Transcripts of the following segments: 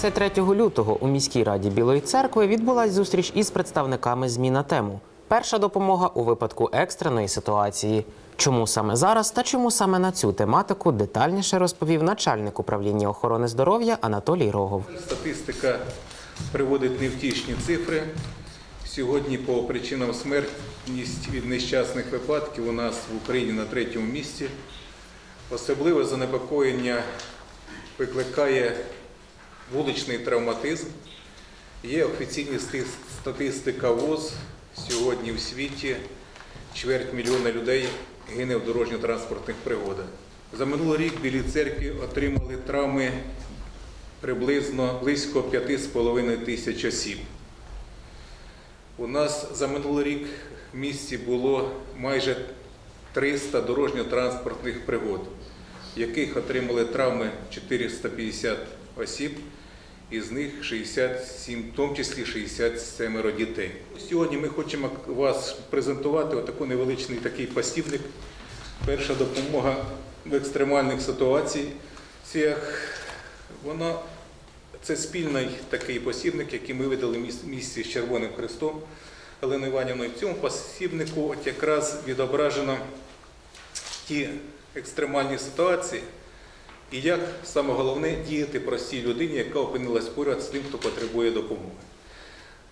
23 лютого у міській раді Білої церкви відбулась зустріч із представниками ЗМІ на тему Перша допомога у випадку екстреної ситуації. Чому саме зараз та чому саме на цю тематику детальніше розповів начальник управління охорони здоров'я Анатолій Рогов. Статистика приводить невтішні цифри. Сьогодні по причинам смертність від нещасних випадків у нас в Україні на третьому місці. Особливе занепокоєння викликає вуличний травматизм. Є офіційні сти- статистика ВОЗ. Сьогодні в світі чверть мільйона людей гине в дорожньо-транспортних пригодах. За минулий рік білі церкві отримали травми приблизно близько 5,5 тисяч осіб. У нас за минулий рік в місті було майже 300 дорожньо-транспортних пригод, яких отримали травми 450 осіб, із них 67, в тому числі 67 дітей. Сьогодні ми хочемо вас презентувати отаку невеличкий такий посібник. Перша допомога в екстремальних ситуаціях. Вона це спільний такий посібник, який ми видали місці з Червоним Хрестом Оленою Іванівною. В цьому посібнику от якраз відображено ті екстремальні ситуації і як саме головне діяти простій людині, яка опинилась поряд з тим, хто потребує допомоги.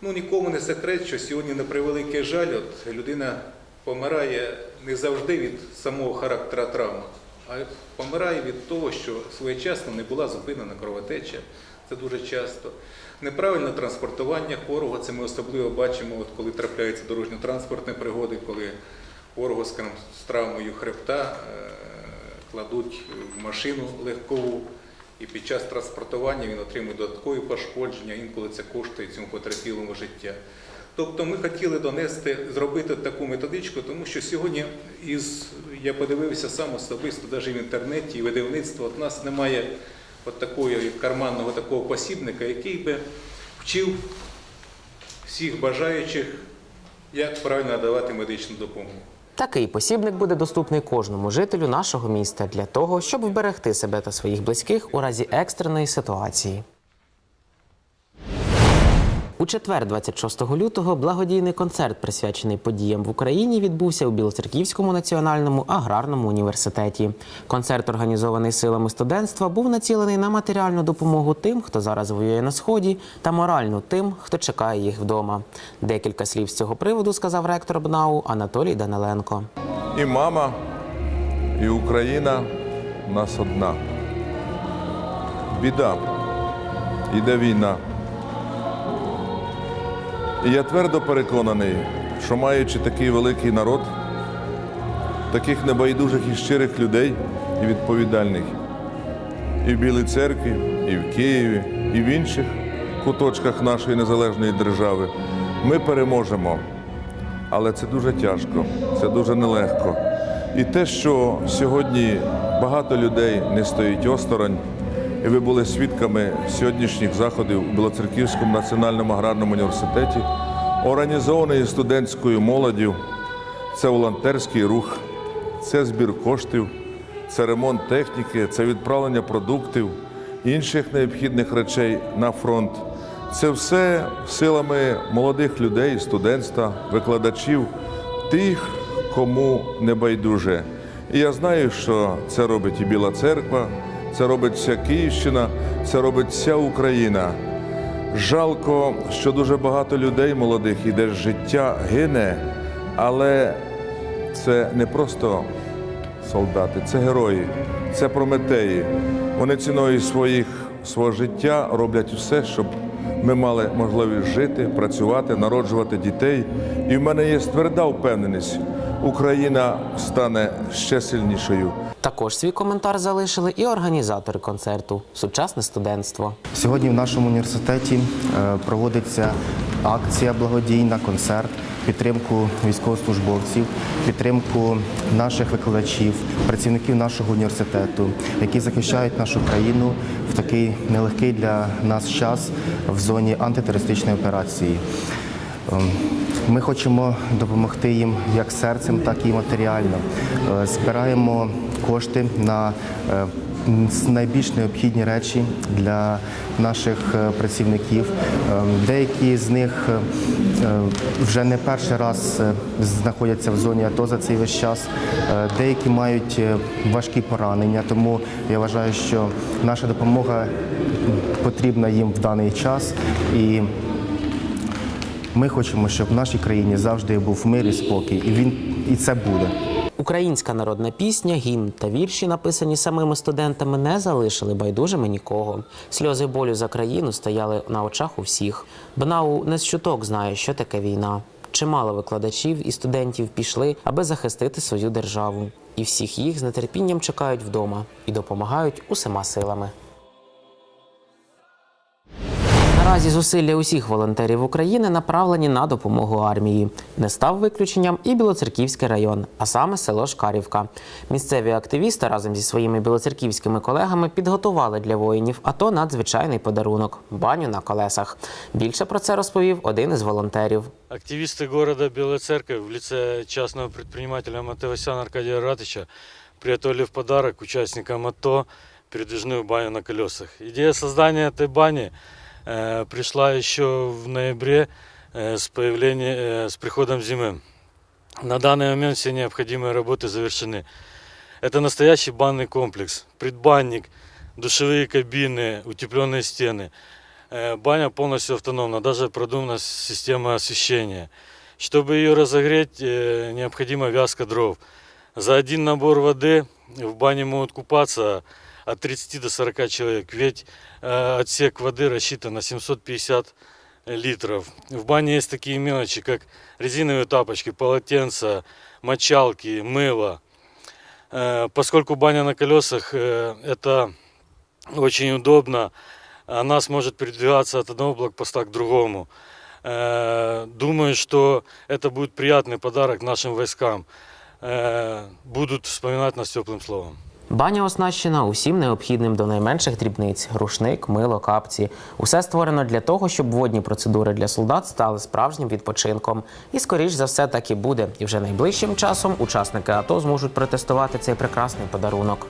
Ну, нікому не секрет, що сьогодні на превеликий жаль, от людина помирає не завжди від самого характера травми, а помирає від того, що своєчасно не була зупинена кровотеча. Це дуже часто. Неправильне транспортування хворого, це ми особливо бачимо, от коли трапляються дорожньо-транспортні пригоди, коли хворого з травмою хребта е, кладуть в машину легкову, і під час транспортування він отримує додаткові пошкодження, інколи це коштує цьому потерпілому життя. Тобто ми хотіли донести, зробити таку методичку, тому що сьогодні із, я подивився сам особисто, навіть в інтернеті і видавництво, от нас немає от такого карманного такого посібника, який би вчив всіх бажаючих, як правильно надавати медичну допомогу. Такий посібник буде доступний кожному жителю нашого міста для того, щоб вберегти себе та своїх близьких у разі екстреної ситуації. У четвер, 26 лютого, благодійний концерт, присвячений подіям в Україні, відбувся у Білоцерківському національному аграрному університеті. Концерт, організований силами студентства, був націлений на матеріальну допомогу тим, хто зараз воює на сході, та моральну тим, хто чекає їх вдома. Декілька слів з цього приводу сказав ректор БНАУ Анатолій Даниленко. І мама, і Україна нас одна. Біда. Іде війна. Я твердо переконаний, що маючи такий великий народ, таких небайдужих і щирих людей і відповідальних, і в Білій церкві, і в Києві, і в інших куточках нашої незалежної держави, ми переможемо. Але це дуже тяжко, це дуже нелегко. І те, що сьогодні багато людей не стоїть осторонь, і ви були свідками сьогоднішніх заходів у Білоцерківському національному аграрному університеті, організований студентською молоддю, це волонтерський рух, це збір коштів, це ремонт техніки, це відправлення продуктів, інших необхідних речей на фронт. Це все силами молодих людей, студентства, викладачів, тих, кому не байдуже. І я знаю, що це робить і Біла Церква, це робить вся Київщина, це робить вся Україна. Жалко, що дуже багато людей молодих іде з життя гине, але це не просто солдати, це герої, це прометеї. Вони ціною своїх, свого життя роблять все, щоб ми мали можливість жити, працювати, народжувати дітей. І в мене є тверда впевненість, Україна стане ще сильнішою. Також свій коментар залишили і організатори концерту Сучасне студентство. Сьогодні в нашому університеті е, проводиться акція благодійна, концерт, підтримку військовослужбовців, підтримку наших викладачів, працівників нашого університету, які захищають нашу країну в такий нелегкий для нас час в зоні антитерористичної операції. Ем, Ми хочемо допомогти їм як серцем, так і матеріально. Е, Збираємо кошти на е, найбільш необхідні речі для наших е, працівників. Е, Деякі з них вже не перший раз знаходяться в зоні АТО за цей весь час. Деякі мають важкі поранення, тому я вважаю, що наша допомога потрібна їм в даний час. І ми хочемо, щоб в нашій країні завжди був мир і спокій, і він і це буде. Українська народна пісня, гімн та вірші, написані самими студентами, не залишили байдужими нікого. Сльози болю за країну стояли на очах у всіх. БНАУ не з чуток знає, що таке війна. Чимало викладачів і студентів пішли, аби захистити свою державу. І всіх їх з нетерпінням чекають вдома і допомагають усіма силами. Наразі зусилля усіх волонтерів України направлені на допомогу армії. Не став виключенням і Білоцерківський район, а саме село Шкарівка. Місцеві активісти разом зі своїми білоцерківськими колегами підготували для воїнів АТО надзвичайний подарунок баню на колесах. Більше про це розповів один із волонтерів. Активисты города Белая Церковь в лице частного предпринимателя Матевосяна Аркадия Ратыча приготовили в подарок участникам АТО передвижную баню на колесах. Идея создания этой бани э, пришла еще в ноябре э, с, появлением, э, с приходом зимы. На данный момент все необходимые работы завершены. Это настоящий банный комплекс. Предбанник, душевые кабины, утепленные стены. Э, Баня полностью автономна, даже продумана система освещения. Чтобы ее разогреть, э, необходима вязка дров. За один набор воды в бане могут купаться от 30 до 40 человек, ведь э, отсек воды рассчитан на 750 литров. В бане есть такие мелочи, как резиновые тапочки, полотенца, мочалки, мыло. Э, Поскольку баня на колесах э, это очень удобно, она сможет передвигаться от одного блокпоста к другому. Э, Думаю, что это будет приятный подарок нашим войскам. Э, Будут вспоминать нас теплым словом. Баня оснащена усім необхідним до найменших дрібниць: рушник, мило, капці. Усе створено для того, щоб водні процедури для солдат стали справжнім відпочинком. І скоріш за все так і буде. І вже найближчим часом учасники АТО зможуть протестувати цей прекрасний подарунок.